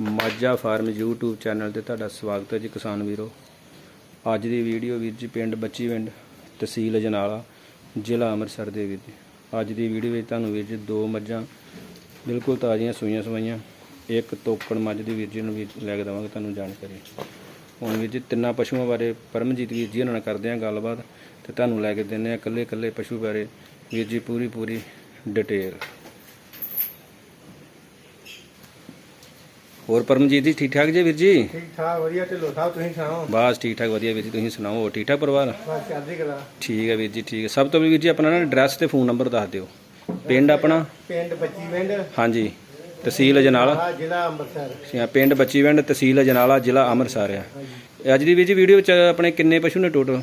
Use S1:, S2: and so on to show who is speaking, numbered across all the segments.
S1: Majha farm YouTube channel ਤੇ ਤੁਹਾਡਾ ਸਵਾਗਤ ਹੈ ਜੀ ਕਿਸਾਨ ਵੀਰੋ। ਅੱਜ ਦੀ ਵੀਡੀਓ ਵੀਰ ਜੀ ਪਿੰਡ ਬੱਚੀ ਪਿੰਡ ਤਹਿਸੀਲ ਅਜਨਾਲਾ ਜ਼ਿਲ੍ਹਾ ਅੰਮ੍ਰਿਤਸਰ ਦੇ ਵੀਰ ਜੀ ਅੱਜ ਦੀ ਵੀਡੀਓ ਵਿੱਚ ਤੁਹਾਨੂੰ ਵੀਰ ਜੀ ਦੋ ਮੱਝਾਂ ਬਿਲਕੁਲ ਤਾਜ਼ੀਆਂ ਸੂਈਆਂ ਸਵਾਈਆਂ, ਇੱਕ ਤੋਕੜ ਮੱਝ ਦੀ ਵੀਰ ਜੀ ਨੂੰ ਵੀ ਲੈ ਕੇ ਦੇਵਾਂਗੇ ਤੁਹਾਨੂੰ ਜਾਣਕਾਰੀ। ਹੁਣ ਵੀਰ ਜੀ ਤਿੰਨਾਂ ਪਸ਼ੂਆਂ ਬਾਰੇ ਪਰਮਜੀਤ ਵੀਰ ਜੀ ਉਹਨਾਂ ਨਾਲ ਕਰਦੇ ਹਾਂ ਗੱਲਬਾਤ ਤੇ ਤੁਹਾਨੂੰ ਲੈ ਕੇ ਦਿੰਦੇ ਹਾਂ ਇਕੱਲੇ ਇਕੱਲੇ ਪਸ਼ੂ ਬਾਰੇ। ਵੀਰ ਜੀ ਪੂਰੀ ਪੂਰੀ ਡਿਟੇਲ। ਹੋਰ ਪਰਮਜੀਤ ਜੀ ਠੀਕ ਠਾਕ ਜੀ ਵੀਰ ਜੀ?
S2: ਠੀਕ ਠਾਕ ਵਧੀਆ ਢਿੱਲੋਂ ਸਾਹਿਬ ਤੁਸੀਂ ਸੁਣਾਓ?
S1: ਬਸ ਠੀਕ ਠਾਕ ਵਧੀਆ ਵੀਰ ਜੀ ਤੁਸੀਂ ਸੁਣਾਓ ਹੋਰ ਠੀਕ ਠਾਕ ਪਰਿਵਾਰ?
S2: ਬਸ ਚੜ੍ਹਦੀ ਕਲਾ
S1: ਠੀਕ ਹੈ ਵੀਰ ਜੀ ਠੀਕ ਹੈ। ਸਭ ਤੋਂ ਪਹਿਲਾਂ ਵੀਰ ਜੀ ਆਪਣਾ ਨਾ ਐਡਰੈਸ ਤੇ ਫੋਨ ਨੰਬਰ ਦੱਸ ਦਿਓ। ਪਿੰਡ ਆਪਣਾ?
S2: ਪਿੰਡ ਬੱਚੀ ਪਿੰਡ।
S1: ਹਾਂਜੀ ਤਹਿਸੀਲ ਅਜਨਾਲਾ।
S2: ਜ਼ਿਲ੍ਹਾ ਅੰਮ੍ਰਿਤਸਰ।
S1: ਸਿਆ ਪਿੰਡ ਬੱਚੀਵਿੰਡ ਤਹਿਸੀਲ ਅਜਨਾਲਾ ਜ਼ਿਲ੍ਹਾ ਅੰਮ੍ਰਿਤਸਰ ਆ। ਅੱਜ ਦੀ ਵੀਰ ਜੀ ਵੀਡੀਓ ਵਿੱਚ ਆਪਣੇ ਕਿੰਨੇ ਪਸ਼ੂ ਨੇ ਟੋਟਲ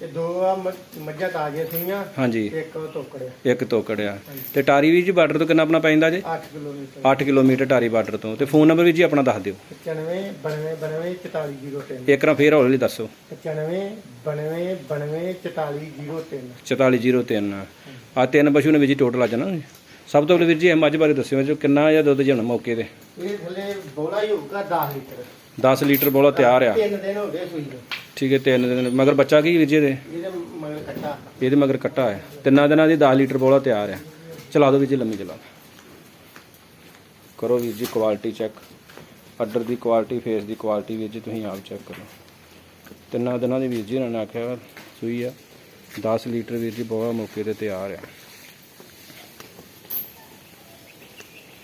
S2: ਤੇ ਦੋ ਆ ਮ- ਮੱਝਾਂ ਤਾਜ਼ੀਆਂ ਸੀਗੀਆਂ
S1: ਹਾਂਜੀ।
S2: ਇੱਕ ਉਹ ਤੋਕੜਿਆ।
S1: ਇੱਕ ਤੋਕੜ ਆ ਤੇ ਟਾਰੀ ਵੀਰ ਜੀ ਬਾਰਡਰ ਤੋਂ ਕਿੰਨਾ ਆਪਣਾ ਪੈਂਦਾ ਜੇ?
S2: 8 ਕਿਲੋਮੀਟਰ।
S1: 8 ਕਿਲੋਮੀਟਰ ਟਾਰੀ ਬਾਰਡਰ ਤੋਂ। ਤੇ ਫੋਨ ਨੰਬਰ ਵੀਰ ਜੀ ਆਪਣਾ ਦੱਸ ਦਿਓ।
S2: 95 92 92 4403
S1: ਇੱਕ ਵਾਰ ਫੇਰ ਹੌਲੀ ਦੱਸੋ।
S2: 95 92 92 4403
S1: 4403 ਆ ਤਿੰਨ ਪਸ਼ੂ ਨੇ ਵੀਰ ਜੀ ਟੋਟਲ ਅੱਜ ਨਾ। ਸਭ ਤੋਂ ਪਹਿਲਾਂ ਵੀਰ ਜੀ ਇਹ ਮੱਝ ਬਾਰੇ ਦੱਸਿਓ ਜੋ ਕਿੰਨਾ ਜਾਂ ਦੁੱਧ ਜਣ ਮੌਕੇ ਤੇ?
S2: ਇਹ ਥੱਲੇ ਬੋਲਾ ਹੀ ਹੋਊਗਾ 10 ਲੀਟਰ।
S1: 10 ਲੀਟਰ ਬੋਲਾ ਤਿਆਰ ਆ।
S2: ਤਿੰਨ ਦਿਨ ਹੋ ਗਏ ਸੂਈ ਨੂੰ।
S1: ਠੀਕ ਹੈ ਤਿੰਨ ਦਿਨ। ਮਗਰ ਬੱਚਾ ਕੀ ਵੀਰ ਜੀ ਇਹਦੇ?
S2: ਇਹਦੇ ਮਗਰ ਕੱਟਾ
S1: ਇਹਦੇ ਮਗਰ ਕੱਟਾ ਹੈ। ਤਿੰਨਾਂ ਦਿਨਾਂ ਦੀ 10 ਲੀਟਰ ਬੋਲਾ ਤਿਆਰ ਹੈ। ਚਲਾ ਦਿਓ ਵੀਰ ਜੀ ਲੰਮੀ ਚਲਾ ਕਰੋ ਵੀਰ ਜੀ ਕੁਆਲਿਟੀ ਚੈੱਕ ਅੱਡਰ ਦੀ ਕੁਆਲਿਟੀ ਫੇਸ ਦੀ ਕੁਆਲਿਟੀ ਵੀਰ ਜੀ ਤੁਸੀਂ ਆਪ ਚੈੱਕ ਕਰੋ। ਤਿੰਨਾਂ ਦਿਨਾਂ ਦੀ ਵੀਰ ਜੀ ਉਹਨਾਂ ਨੇ ਆਖਿਆ ਸੂਈ ਆ। 10 ਲੀਟਰ ਵੀਰ ਜੀ ਬੋਲਾ ਮੌਕੇ ਤੇ ਤਿਆਰ ਆ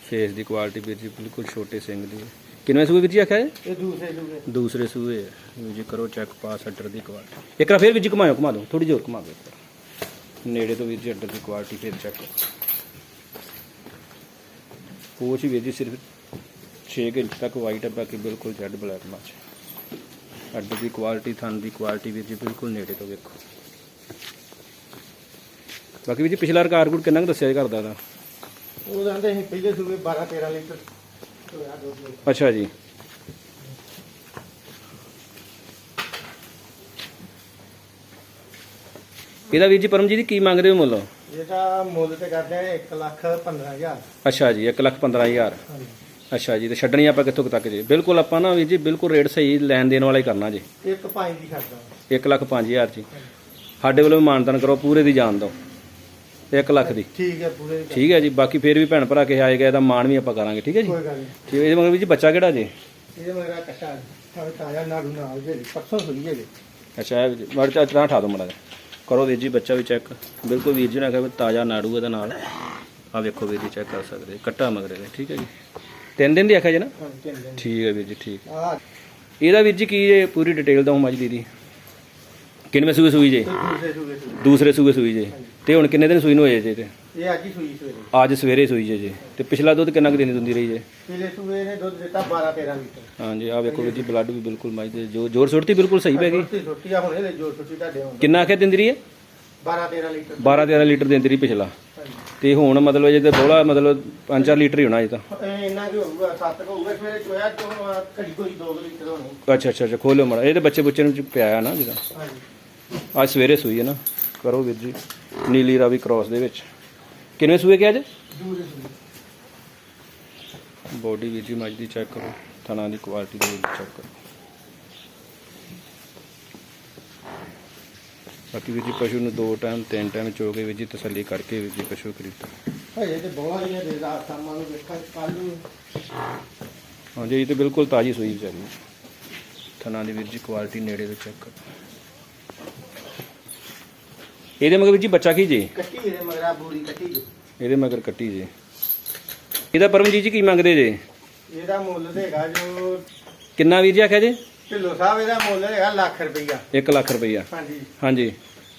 S1: ਫੇਸ ਦੀ ਕੁਆਲਿਟੀ ਵੀਰ ਜੀ ਬਿਲਕੁਲ ਛੋਟੇ ਸਿੰਘ ਦੀ ਹੈ। ਕਿੰਨਵੇਂ ਸੂਏ ਵੀਰ ਜੀ ਆਖਿਆ ਹੈ
S2: ਇਹ ਦੂਸਰੇ ਦੂਸਰੇ
S1: ਦੂਸਰੇ ਸੂਏ ਹੈ ਵੀਰ ਜੀ ਕਰੋ ਚੈੱਕ ਪਾਸ ਅੱਡਰ ਦੀ ਕੁਆਲਿਟੀ ਇੱਕ ਵਾਰ ਫਿਰ ਵੀਰ ਜੀ ਘੁਮਾਓ ਘੁਮਾ ਦਿਓ ਥੋੜੀ ਜ਼ੋਰ ਘੁਮਾ ਦਿਓ। ਇੱਕ ਵਾਰ। ਨੇੜੇ ਤੋਂ ਵੀਰ ਜੀ ਅੱਡਰ ਦੀ ਕੁਆਲਿਟੀ ਫਿਰ ਚੈੱਕ ਪੂਛ ਵੀਰ ਜੀ ਸਿਰਫ 6 ਇੰਚ ਤੱਕ ਵਾਈਟ ਹੈ ਬਾਕੀ ਬਿਲਕੁਲ ਜੈਡ ਬਲੈਕ ਮੱਚ। ਅੱਡਰ ਦੀ ਕੁਆਲਿਟੀ ਥਣ ਦੀ ਕੁਆਲਿਟੀ ਵੀਰ ਜੀ ਬਿਲਕੁਲ ਨੇੜੇ ਤੋਂ ਵੇਖੋ। ਬਾਕੀ ਵੀਰ ਜੀ ਪਿਛਲਾ ਰਿਕਾਰਡ ਕਿੰਨਾ ਕੁ ਦੱਸਿਆ ਜੀ ਕਰਦਾ ਦਾ
S2: ਉਹ ਕਹਿੰਦੇ ਸੀ ਪਹਿਲੇ ਸੂਬੇ 12 13 ਲੀਟਰ। ਹੋਇਆ ਦੁੱਧ
S1: ਅੱਛਾ ਜੀ। ਇਹਦਾ ਵੀਰ ਜੀ ਪਰਮਜੀਤ ਜੀ ਕੀ ਮੰਗਦੇ ਹੋ ਮੁੱਲ?
S2: ਇਹਦਾ ਮੁੱਲ ਤੇ ਕਰਦੇ ਆ 1 ਲੱਖ 15000
S1: ਅੱਛਾ ਜੀ 1 ਲੱਖ 15000
S2: ਹਾਂਜੀ।
S1: ਅੱਛਾ ਜੀ ਤੇ ਛੱਡਣੀ ਆਪਾਂ ਕਿੱਥੋਂ ਕੁ ਤੱਕ ਜੀ? ਬਿਲਕੁਲ ਆਪਾਂ ਨਾ ਵੀਰ ਜੀ ਬਿਲਕੁਲ ਰੇਟ ਸਹੀ ਲੈਣ ਦੇਣ ਵਾਲਾ ਹੀ ਕਰਨਾ ਜੀ।
S2: ਇੱਕ ਪੰਜ ਦੀ ਛੱਡਦਾ
S1: 1 ਲੱਖ 5000 ਜੀ। ਸਾਡੇ ਵੱਲੋਂ ਮਾਨਤਨ ਕਰੋ ਪੂਰੇ ਦੀ ਜਾਨ ਦਿਓ। 1 ਲੱਖ ਦੀ।
S2: ਠੀਕ ਹੈ ਪੂਰੇ ਦੀ।
S1: ਠੀਕ ਹੈ ਜੀ ਬਾਕੀ ਫੇਰ ਵੀ ਭੈਣ ਭਰਾ ਕੇ ਆਏਗਾ ਇਹਦਾ ਮਾਣ ਵੀ ਆਪਾਂ ਕਰਾਂਗੇ ਠੀਕ ਹੈ ਜੀ?
S2: ਕੋਈ ਗੱਲ ਨਹੀਂ।
S1: ਠੀਕ ਹੈ ਇਹਦੇ ਮਗਰ ਵੀਰ ਜੀ ਬੱਚਾ ਕਿਹੜਾ ਜੀ?
S2: ਇਹਦੇ ਮੇਰਾ ਕੱਟਾ ਹੈ ਤਾਇਆ ਨਾੜੂ ਨਾਲ ਜੇ ਪਰਸੋਂ ਸੁਈ ਜੇ।
S1: ਅੱਛਾ ਇਹ ਮੜ ਚਾ ਚਾ ਠਾ ਦੋ ਮੜਾ ਕਰੋ ਵੀਰ ਜੀ ਬੱਚਾ ਵੀ ਚੈੱਕ। ਬਿਲਕੁਲ ਵੀਰ ਜੀ ਨੇ ਕਿਹਾ ਵੀ ਤਾਜ਼ਾ ਨਾੜੂ ਇਹਦੇ ਨਾਲ। ਆ ਵੇਖੋ ਵੀਰ ਜੀ ਚੈੱਕ ਕਰ ਸਕਦੇ ਕੱਟਾ ਮਗਰੇ ਦੇ ਠੀਕ ਹੈ ਜੀ? ਤਿੰਨ ਦਿਨ ਦੀ ਆਖਿਆ ਜੀ ਨਾ?
S2: ਹਾਂ ਤਿੰਨ ਦਿਨ
S1: ਠੀਕ ਹੈ ਵੀਰ ਜੀ ਠੀਕ ਇਹਦਾ ਵੀਰ ਜੀ ਕੀ ਇਹ ਪੂਰੀ ਡਿਟੇਲ ਦਊਂ ਮੱਝ ਦੀ ਦੀ ਕਿੰਨਵੇਂ ਸੂਏ ਸੂਈ ਜੇ?
S2: ਦੂਸਰੇ ਸੂਬੇ ਸੂਈ
S1: ਦੂਸਰੇ ਸੂਏ ਸੂਈ ਜੇ। ਤੇ ਹੁਣ ਕਿੰਨੇ ਦਿਨ ਸੂਈ ਨੂੰ ਹੋਏ ਜੇ ਤੇ?
S2: ਇਹ ਅੱਜ ਹੀ ਸੂਈ ਸਵੇਰੇ
S1: ਅੱਜ ਸਵੇਰੇ ਸੂਈ ਜੇ ਜੇ। ਤੇ ਪਿਛਲਾ ਦੁੱਧ ਕਿੰਨਾ ਕੁ ਦਿਨ ਦਿੰਦੀ ਰਹੀ ਜੇ?
S2: ਪਹਿਲੇ ਸੂਬੇ ਨੇ ਦੁੱਧ ਦਿੱਤਾ 12 13 ਲੀਟਰ।
S1: ਹਾਂਜੀ ਆ ਵੇਖੋ ਵੀਰ ਜੀ ਬਲੱਡ ਵੀ ਬਿਲਕੁਲ ਮੱਝ ਦੇ ਜੋ ਜੋਰ ਸੁੱਟਤੀ ਬਿਲਕੁਲ ਸਹੀ ਪੈ ਗਈ?
S2: ਛੋਟੀ ਛੋਟੀ ਆ ਹੁਣ ਇਹਦੇ ਜੋ ਛੋਟੀ ਤੁਹਾਡੇ ਹੁਣ।
S1: ਕਿੰਨਾ ਆਖਿਆ ਦਿੰਦੀ ਰਹੀ ਹੈ?
S2: 12 13 ਲੀਟਰ।
S1: 12 13 ਲੀਟਰ ਦਿੰਦੀ ਰਹੀ ਪਿਛਲਾ। ਤੇ ਹੁਣ ਮਤਲਬ ਜੇ ਤੇ ਬੋਲਾ ਮਤਲਬ 5-4 ਲੀਟਰ ਹੀ ਹੋਣਾ ਇਹ ਤਾਂ।
S2: ਇਹ ਇੰਨਾ ਕੀ ਹੋਊਗਾ 7 ਹੋਊਗਾ ਸਵੇਰੇ ਚੋਇਆ ਚੋਂ ਘੜੀ ਕੋਈ 2 ਲੀਟਰ ਹੋਣੀ।
S1: ਅੱਛਾ ਅੱਛਾ ਅੱਛਾ ਖੋਲਿਓ ਮੜਾ। ਇਹ ਤੇ ਬੱਚੇ ਬੱਚੇ ਨੂੰ ਪਿਆਇਆ ਨਾ ਜਿਹਦਾ
S2: ਹਾਂਜੀ।
S1: ਅੱਜ ਸਵੇਰੇ ਸੂਈ ਹੈ ਨਾ। ਕਰੋ ਵੀਰ ਜੀ। ਨੀਲੀ ਰਾਵੀ ਕ੍ਰਾਸ ਦੇ ਵਿੱਚ। ਕਿੰਨੇ ਸੂਏ ਕਿਹਾ ਅੱਜ? ਬੋਡੀ ਵੀਰ ਜੀ ਮੱਝ ਦੀ ਚੈੱਕ ਕਰੋ। ਥਣਾ ਦੀ ਕੁਆਲਿਟੀ ਦੇ ਵਿੱਚ ਚੈੱਕ ਕਰੋ। ਬਾਕੀ ਵੀਰ ਜੀ ਪਸ਼ੂ ਨੂੰ ਦੋ ਟਾਈਮ ਤਿੰਨ ਟਾਈਮ ਚੋ ਕੇ ਵੀਰ ਜੀ ਤਸੱਲੀ ਕਰਕੇ ਵੀਰ ਜੀ ਪਸ਼ੂ ਖਰੀਦੋ।
S2: ਹਜੇ ਤੇ ਬਹੁਤ ਹੀ ਦੇ ਰਾਤ ਸ਼ਾਮਾਂ ਨੂੰ ਵੇਖਾਂ ਕੱਲ ਨੂੰ।
S1: ਹਾਂਜੀ ਇਹ ਤੇ ਬਿਲਕੁਲ ਤਾਜ਼ੀ ਸੂਈ ਵਿਚਾਰੀ ਥਣਾ ਦੀ ਵੀਰ ਜੀ ਕੁਆਲਿਟੀ ਨੇੜੇ ਤੋਂ ਚੈੱਕ ਕਰੋ। ਇਹਦੇ ਮਗਰ ਜੀ ਬੱਚਾ ਕੀ ਜੀ?
S2: ਕੱਟੀ ਇਹਦੇ ਮਗਰਾ ਬੂਰੀ ਕੱਟੀ ਜੋ।
S1: ਇਹਦੇ ਮਗਰ ਕੱਟੀ ਜੀ। ਇਹਦਾ ਪਰਮਜੀਤ ਜੀ ਕੀ ਮੰਗਦੇ ਜੇ?
S2: ਇਹਦਾ ਮੁੱਲ ਤੇ ਹੈਗਾ ਜੋ
S1: ਕਿੰਨਾ ਵੀਰ ਜੀ ਆਖਿਆ ਜੀ?
S2: ਢਿੱਲੋਂ ਸਾਹਿਬ ਇਹਦਾ ਮੁੱਲ ਹੈਗਾ ਲੱਖ ਰੁਪਈਆ।
S1: 1 ਲੱਖ ਰੁਪਈਆ।
S2: ਹਾਂਜੀ।
S1: ਹਾਂਜੀ।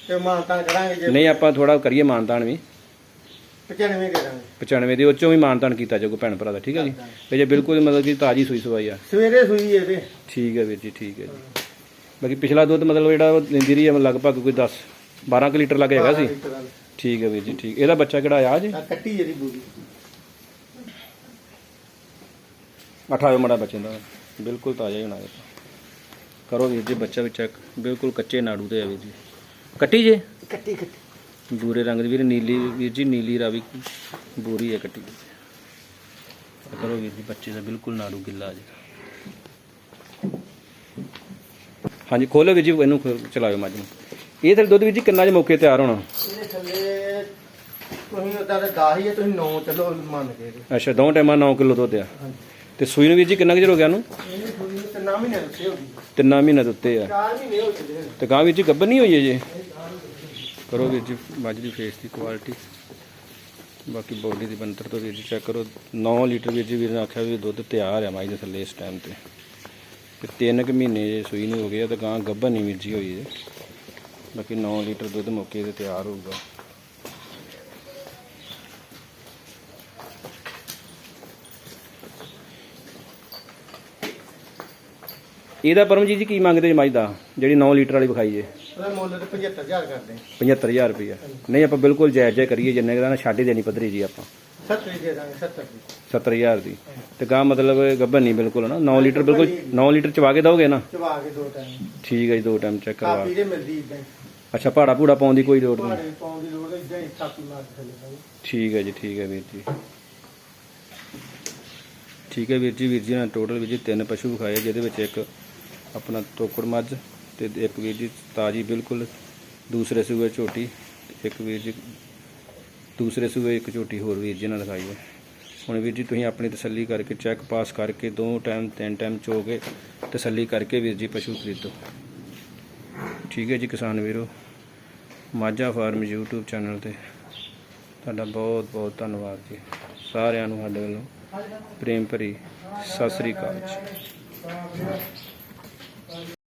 S2: ਤੇ ਮਾਨਤਾਨ ਕਰਾਂਗੇ ਜੇ।
S1: ਨਹੀਂ ਆਪਾਂ ਥੋੜਾ ਕਰੀਏ ਮਾਨਤਾਨ ਵੀ।
S2: 95 ਦੇ ਦਾਂਗੇ।
S1: 95 ਦੇ ਉੱਚੋਂ ਵੀ ਮਾਨਤਾਨ ਕੀਤਾ ਜਾਊਗਾ ਭੈਣ ਭਰਾ ਦਾ ਠੀਕ ਹੈ ਜੀ? ਤੇ ਜੇ ਬਿਲਕੁਲ ਮਤਲਬ ਕਿ ਤਾਜੀ ਸੂਈ ਸਵਾਈ ਆ।
S2: ਸਵੇਰੇ ਸੂਈ ਇਹਦੇ।
S1: ਠੀਕ ਹੈ ਵੀਰ ਜੀ ਠੀਕ ਹੈ ਜੀ। ਬਾਕੀ ਪਿਛਲਾ ਦੁੱਧ ਮਤਲਬ ਜਿਹੜਾ ਦਿੰਦੀ ਰਹੀ ਹੈ ਲਗਭਗ ਕੋਈ 10 12 ਕੁ ਲੀਟਰ ਲੱਗ ਹੈਗਾ ਸੀ? ਠੀਕ ਹੈ ਵੀਰ ਜੀ ਠੀਕ। ਇਹਦਾ ਬੱਚਾ ਕਿਹੜਾ ਆ ਜੀ
S2: ਆ ਕੱਟੀ ਇਹਦੀ ਬੂਰੀ।
S1: 18 ਮੜਾ ਬੱਚੇ ਦਾ। ਬਿਲਕੁਲ ਤਾਜ਼ਾ ਹੀ ਹੋਣਾ ਇਹ। ਕਰੋ ਵੀਰ ਜੀ ਬੱਚਾ ਵੀ ਚੈੱਕ ਬਿਲਕੁਲ ਕੱਚੇ ਨਾੜੂ ਤੇ ਆ ਵੀਰ ਜੀ। ਕੱਟੀ ਜੇ?
S2: ਕੱਟੀ ਕੱਟੀ।
S1: ਬੂਰੇ ਰੰਗ ਦੀ ਵੀਰ ਨੀਲੀ ਵੀਰ ਜੀ ਨੀਲੀ ਰਾਵੀ ਬੂਰੀ ਹੈ ਕੱਟੀ। ਕਰੋ ਵੀਰ ਜੀ ਬੱਚੇ ਦਾ ਬਿਲਕੁਲ ਨਾੜੂ ਗਿੱਲਾ ਜੀ। ਹਾਂਜੀ ਖੋਲੋ ਵੀਰ ਜੀ ਇਹਨੂੰ ਚਲਾਇਓ ਮੱਝ ਨੂੰ ਇਹ ਥੱਲੇ ਦੁੱਧ ਵੀਰ ਜੀ ਕਿੰਨਾ ਜੇ ਮੌਕੇ ਤਿਆਰ ਹੋਣਾ?
S2: ਇਹਦੇ ਥੱਲੇ ਤੁਸੀਂ ਉਦਾਂ ਤਾਂ 10 ਹੀ ਹੈ ਤੁਸੀਂ 9 ਚਲੋ ਮੰਨ ਕੇ ਇਹਦੇ।
S1: ਅੱਛਾ ਦੋ ਟਾਈਮਾਂ 9 ਕਿਲੋ ਦੁੱਧ ਆ।
S2: ਹਾਂਜੀ
S1: ਤੇ ਸੂਈ ਨੂੰ ਵੀਰ ਜੀ ਕਿੰਨਾ ਕੁ ਚਿਰ ਹੋ ਗਿਆ ਨੂੰ
S2: ਇਹਨੇ ਥੋੜੀ ਤੇ ਨਾ ਮਹੀਨੇ ਉੱਤੇ ਹੋ ਗਈ।
S1: ਤਿੰਨਾਂ ਮਹੀਨੇ ਦੇ ਉੱਤੇ ਆ।
S2: 4 ਮਹੀਨੇ ਹੋ ਚੁੱਕੇ ਨੇ।
S1: ਤੇ ਗਾਂ ਵੀਰ ਜੀ ਗੱਭਰ ਨਹੀਂ ਹੋਈ ਅਜੇ? ਕਰੋ ਵੀਰ ਜੀ ਮੱਝ ਦੀ ਫੇਸ ਦੀ ਕੁਆਲਿਟੀ ਬਾਕੀ ਬੋਡੀ ਦੀ ਬੰਤਰ ਤੋਂ ਵੀਰ ਜੀ ਚੈੱਕ ਕਰੋ। 9 ਲੀਟਰ ਵੀਰ ਜੀ ਵੀਰ ਨੇ ਆਖਿਆ ਵੀ ਦੁੱਧ ਤਿਆਰ ਆ ਮੱਝ ਦੇ ਥੱਲੇ ਇਸ ਟਾਈਮ ਤੇ। ਤੇ ਤਿੰਨ ਕੁ ਮਹੀਨੇ ਜੇ ਸੂਈ ਨੂੰ ਹੋ ਗਏ ਆ ਤੇ ਗਾਂ ਗੱਭਰ ਨਹੀਂ ਵੀਰ ਜੀ ਹੋਈ ਜੇ ਬਾਕੀ 9 ਲੀਟਰ ਦੁੱਧ ਮੌਕੇ ਤੇ ਤਿਆਰ ਹੋਊਗਾ। ਇਹਦਾ ਪਰਮਜੀਤ ਜੀ ਕੀ ਮੰਗਦੇ ਜੀ ਮੱਝ ਦਾ? ਜਿਹੜੀ 9 ਲੀਟਰ ਵਾਲੀ ਵਿਖਾਈ ਜੇ
S2: ਉਹਦਾ ਮੁੱਲ ਤੇ 75000 ਕਰਦੇ
S1: 75000 ਰੁਪਇਆ ਨਹੀਂ ਆਪਾਂ ਬਿਲਕੁਲ ਜਾਇਜ਼ ਜਾਇਜ਼ ਕਰੀਏ ਜਿੰਨੇ ਦਾ ਨਾ ਛੱਡ ਹੀ ਦੇਣੀ ਪੱਧਰੀ ਜੀ ਆਪਾਂ।
S2: 70 ਹੀ ਦੇ ਦਾਂਗੇ 70 ਦੀ।
S1: 70000 ਦੀ। ਤੇ ਗਾਂ ਮਤਲਬ ਗੱਭਰ ਨਹੀਂ ਬਿਲਕੁਲ ਨਾ। 9 ਲੀਟਰ ਬਿਲਕੁਲ 9 ਲੀਟਰ ਚਵਾ ਕੇ ਦੋਗੇ ਨਾ?
S2: ਚਵਾ ਕੇ ਦੋ ਟਾਈਮ
S1: ਠੀਕ ਹੈ ਜੀ ਦੋ ਟਾਈਮ ਚੈੱਕ ਕਰਵਾ
S2: ਕਾਪੀ ਦੇ ਮਿਲਦੀ ਇਦਾਂ
S1: ਅੱਛਾ ਭਾੜਾ ਭੂੜਾ ਪਾਉਣ ਦੀ ਕੋਈ ਲੋੜ ਨਹੀਂ।
S2: ਪਾਉਣ ਦੀ ਲੋੜ ਇਦਾਂ ਹੀ ਕਾਪੀ ਮਾਰ ਕੇ ਥੱਲੇ
S1: ਠੀਕ ਹੈ ਜੀ ਠੀਕ ਹੈ ਵੀਰ ਜੀ। ਠੀਕ ਹੈ ਵੀਰ ਜੀ ਵੀਰ ਜੀ ਨੇ ਟੋਟਲ ਵੀਰ ਜੀ ਤਿੰਨ ਪਸ਼ੂ ਵਿਖਾਏ ਜਿਹਦੇ ਵਿੱਚ ਇੱਕ ਆਪਣਾ ਤੋਕੜ ਮੱਝ ਤੇ ਇੱਕ ਵੀਰ ਜੀ ਤਾਜੀ ਬਿਲਕੁਲ ਦੂਸਰੇ ਸੂਏ ਝੋਟੀ ਇੱਕ ਵੀਰ ਜੀ ਦੂਸਰੇ ਸੂਏ ਇੱਕ ਝੋਟੀ ਹੋਰ ਵੀਰ ਜੀ ਨਾਲ ਦਿਖਾਈ ਹੈ। ਹੁਣ ਵੀਰ ਜੀ ਤੁਸੀਂ ਆਪਣੀ ਤਸੱਲੀ ਕਰਕੇ ਚੈੱਕ ਪਾਸ ਕਰਕੇ ਦੋ ਟਾਈਮ ਤਿੰਨ ਟਾਈਮ ਚੋ ਕੇ ਤਸੱਲੀ ਕਰਕੇ ਵੀਰ ਜੀ ਪਸ਼ੂ ਖਰੀਦੋ। ਠੀਕ ਹੈ ਜੀ ਕਿਸਾਨ ਵੀਰੋ। ਮਾਝਾ ਫਾਰਮ YouTube ਚੈਨਲ ਤੇ ਤੁਹਾਡਾ ਬਹੁਤ ਬਹੁਤ ਧੰਨਵਾਦ ਜੀ। ਸਾਰਿਆਂ ਨੂੰ ਸਾਡੇ ਵੱਲੋਂ ਪ੍ਰੇਮ ਭਰੀ ਸਤਿ ਸ੍ਰੀ ਅਕਾਲ ਜੀ।